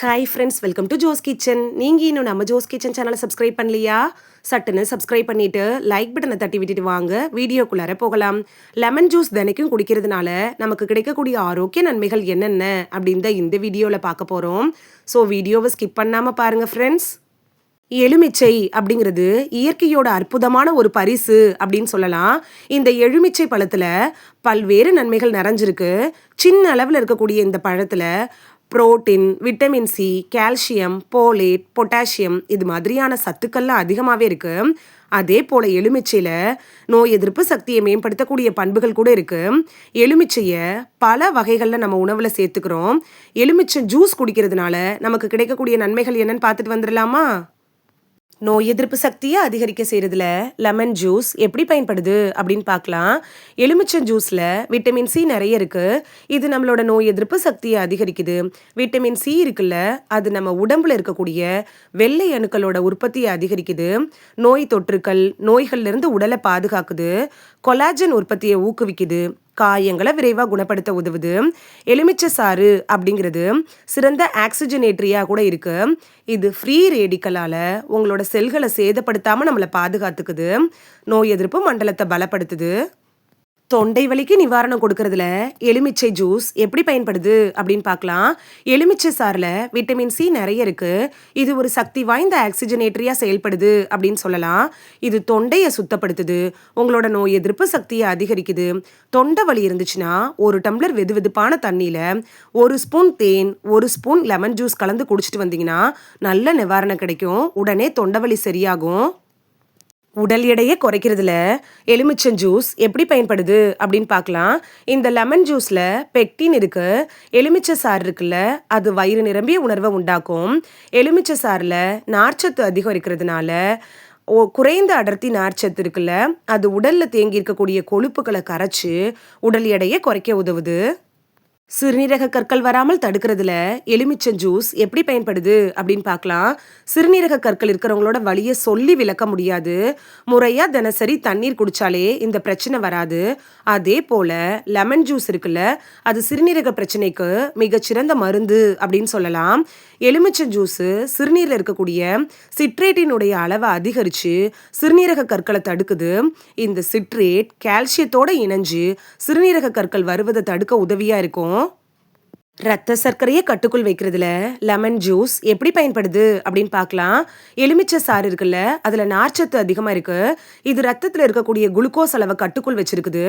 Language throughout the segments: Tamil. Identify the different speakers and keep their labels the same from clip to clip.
Speaker 1: Hi friends welcome to Jo's Kitchen நீங்கள் இன்னும் நம்ம ஜோஸ் கிச்சன் சேனலை சப்ஸ்கிரைப் பண்ணலையா? சட்டுன்னு சப்ஸ்கிரைப் பண்ணிட்டு லைக் பட்டனை தட்டி விட்டுட்டு வாங்க. வீடியோக்குள்ளார போகலாம். லெமன் ஜூஸ் தினைக்கும் குடிக்கிறதுனால நமக்கு கிடைக்கக்கூடிய ஆரோக்கிய நன்மைகள் என்னென்ன அப்படின்னு தான் இந்த வீடியோவில் பார்க்க போகிறோம் ஸோ வீடியோவை ஸ்கிப் பண்ணாமல் பாருங்கள் ஃப்ரெண்ட்ஸ் எலுமிச்சை அப்படிங்கிறது இயற்கையோட அற்புதமான ஒரு பரிசு அப்படின்னு சொல்லலாம். இந்த எலுமிச்சை பழத்தில் பல்வேறு நன்மைகள் நிறைஞ்சிருக்கு. சின்ன அளவில் இருக்கக்கூடிய இந்த பழத்தில் protein vitamin C calcium folate potassium இது மாதிரியான சத்துக்கள்லாம் அதிகமாகவே இருக்குது அதே போல் எலுமிச்சையில் நோய் எதிர்ப்பு சக்தியை மேம்படுத்தக்கூடிய பண்புகள் கூட இருக்குது எலுமிச்சையை பல வகைகளில் நம்ம உணவில் சேர்த்துக்கிறோம். எலுமிச்சை ஜூஸ் குடிக்கிறதுனால நமக்கு கிடைக்கக்கூடிய நன்மைகள் என்னன்னு பார்த்துட்டு வந்துடலாமா? நோய் எதிர்ப்பு சக்தியை அதிகரிக்க செய்கிறதுல லெமன் ஜூஸ் எப்படி பயன்படுது அப்படின்னு பார்க்கலாம். எலுமிச்சம் ஜூஸில் விட்டமின் சி நிறைய இருக்குது இது நம்மளோட நோய் எதிர்ப்பு சக்தியை அதிகரிக்குது. விட்டமின் சி இருக்குல்ல அது நம்ம உடம்புல இருக்கக்கூடிய வெள்ளை அணுக்களோட உற்பத்தியை அதிகரிக்குது. நோய் தொற்றுக்கள் நோய்கள்லேருந்து உடலை பாதுகாக்குது. கொலாஜன் உற்பத்தியை ஊக்குவிக்குது. காயங்களை விரைவாக குணப்படுத்த உதவுது. எலுமிச்சை சாறு அப்படிங்கிறது சிறந்த ஆக்சிஜனேட்ரியாக கூட இருக்கு. இது ஃப்ரீ ரேடிக்கலால் உங்களோட செல்களை சேதப்படுத்தாமல் நம்மளை பாதுகாத்துக்குது. நோய் எதிர்ப்பு மண்டலத்தை பலப்படுத்துது. தொண்டை வலிக்கு நிவாரணம் கொடுக்கறதுல எலுமிச்சை ஜூஸ் எப்படி பயன்படுது அப்படின்னு பார்க்கலாம். எலுமிச்சை சாரில் விட்டமின் சி நிறைய இருக்கு. இது ஒரு சக்தி வாய்ந்த ஆக்சிஜனேட்டரியாக செயல்படுது அப்படின்னு சொல்லலாம். இது தொண்டையை சுத்தப்படுத்துது. உங்களோட நோய் எதிர்ப்பு சக்தியை அதிகரிக்குது. தொண்டை வலி இருந்துச்சுன்னா ஒரு டம்ளர் வெது வெதுப்பான தண்ணியில் ஒரு ஸ்பூன் தேன் ஒரு ஸ்பூன் லெமன் ஜூஸ் கலந்து குடிச்சிட்டு வந்தீங்கன்னா நல்ல நிவாரணம் கிடைக்கும். உடனே தொண்டை வலி சரியாகும். உடல் எடையை குறைக்கிறதுல எலுமிச்சம் ஜூஸ் எப்படி பயன்படுது அப்படின்னு பார்க்கலாம். இந்த லெமன் ஜூஸில் பெக்டின் இருக்கு எலுமிச்சை சாறு இருக்குல்ல அது வயிறு நிரம்பிய உணர்வை உண்டாக்கும். எலுமிச்சை சாறில் நார்ச்சத்து அதிகம் இருக்கிறதுனால ஓ குறைந்த அடர்த்தி நார்ச்சத்து இருக்குல்ல அது உடலில் தேங்கி இருக்கக்கூடிய கொழுப்புகளை கரைச்சி உடல் எடையை குறைக்க உதவுது. சிறுநீரக கற்கள் வராமல் தடுக்கிறதுல எலுமிச்சம் ஜூஸ் எப்படி பயன்படுது அப்படின்னு பார்க்கலாம். சிறுநீரக கற்கள் இருக்கிறவங்களோட வழியை சொல்லி விளக்க முடியாது. முறையா தினசரி தண்ணீர் குடிச்சாலே இந்த பிரச்சனை வராது. அதே போல லெமன் ஜூஸ் இருக்குல்ல அது சிறுநீரக பிரச்சனைக்கு மிகச்சிறந்த மருந்து அப்படின்னு சொல்லலாம். எலுமிச்சம் ஜூஸ் சிறுநீரில் இருக்கக்கூடிய சிட்ரேட்டினுடைய அளவை அதிகரித்து சிறுநீரக கற்களை தடுக்குது. இந்த சிட்ரேட் கால்சியத்தோடு இணைஞ்சு சிறுநீரக கற்கள் வருவதை தடுக்க உதவியாக இருக்கும். ரத்த சர்க்கரையை கட்டுக்குள் வைக்கிறதுல லெமன் ஜூஸ் எப்படி பயன்படுது அப்படின்னு பார்க்கலாம். எலுமிச்சை சாறு இருக்குல்ல அதில் நார்ச்சத்து அதிகமாக இருக்குது இது ரத்தத்தில் இருக்கக்கூடிய குளுக்கோஸ் அளவை கட்டுக்குள் வச்சிருக்குது.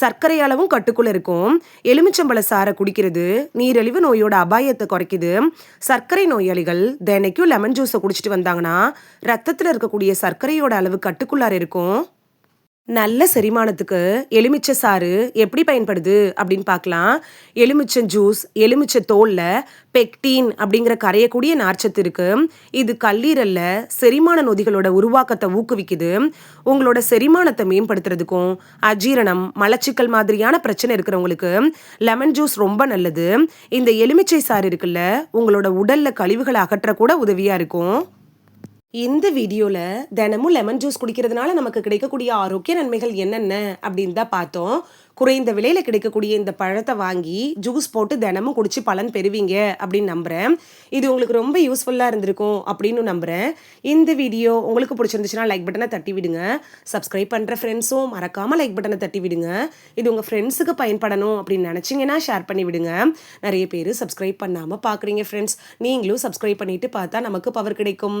Speaker 1: சர்க்கரை அளவும் கட்டுக்குள் இருக்கும். எலுமிச்சம்பழ சாரை குடிக்கிறது நீரிழிவு நோயோட அபாயத்தை குறைக்குது. சர்க்கரை நோயாளிகள் தினைக்கும் லெமன் ஜூஸை குடிச்சிட்டு வந்தாங்கன்னா ரத்தத்தில் இருக்கக்கூடிய சர்க்கரையோட அளவு கட்டுக்குள்ளார இருக்கும். நல்ல செரிமானத்துக்கு எலுமிச்சை சாறு எப்படி பயன்படுது அப்படின்னு பார்க்கலாம். எலுமிச்சை ஜூஸ் எலுமிச்சை தோலில் பெக்டீன் அப்படிங்கிற கரையக்கூடிய நார்ச்சத்து இருக்கு. இது கல்லீரலில் செரிமான நொதிகளோட உருவாக்கத்தை ஊக்குவிக்குது. உங்களோட செரிமானத்தை மேம்படுத்துறதுக்கும் அஜீரணம் மலச்சிக்கல் மாதிரியான பிரச்சனை இருக்கிறவங்களுக்கு லெமன் ஜூஸ் ரொம்ப நல்லது. இந்த எலுமிச்சை சாறு இருக்குல்ல உங்களோட உடல்ல கழிவுகளை அகற்ற கூட இருக்கும். இந்த வீடியோவில் தினமும் லெமன் ஜூஸ் குடிக்கிறதுனால நமக்கு கிடைக்கக்கூடிய ஆரோக்கிய நன்மைகள் என்னென்ன அப்படின்னு தான் பார்த்தோம். குறைந்த விலையில் கிடைக்கக்கூடிய இந்த பழத்தை வாங்கி ஜூஸ் போட்டு தினமும் குடிச்சு பலன் பெறுவீங்க அப்படின்னு நம்புகிறேன் இது உங்களுக்கு ரொம்ப யூஸ்ஃபுல்லாக இருந்திருக்கும் அப்படின்னு நம்புகிறேன் இந்த வீடியோ உங்களுக்கு பிடிச்சிருந்துச்சுன்னா லைக் பட்டனை தட்டி விடுங்க. சப்ஸ்கிரைப் பண்ணுற ஃப்ரெண்ட்ஸும் மறக்காமல் லைக் பட்டனை தட்டி விடுங்க. இது உங்கள் ஃப்ரெண்ட்ஸுக்கு பயன்படணும் அப்படின்னு நினச்சிங்கன்னா ஷேர் பண்ணி விடுங்க. நிறைய பேர் சப்ஸ்கிரைப் பண்ணாமல் பார்க்குறீங்க ஃப்ரெண்ட்ஸ் நீங்களும் சப்ஸ்கிரைப் பண்ணிவிட்டு பார்த்தா நமக்கு பவர் கிடைக்கும்.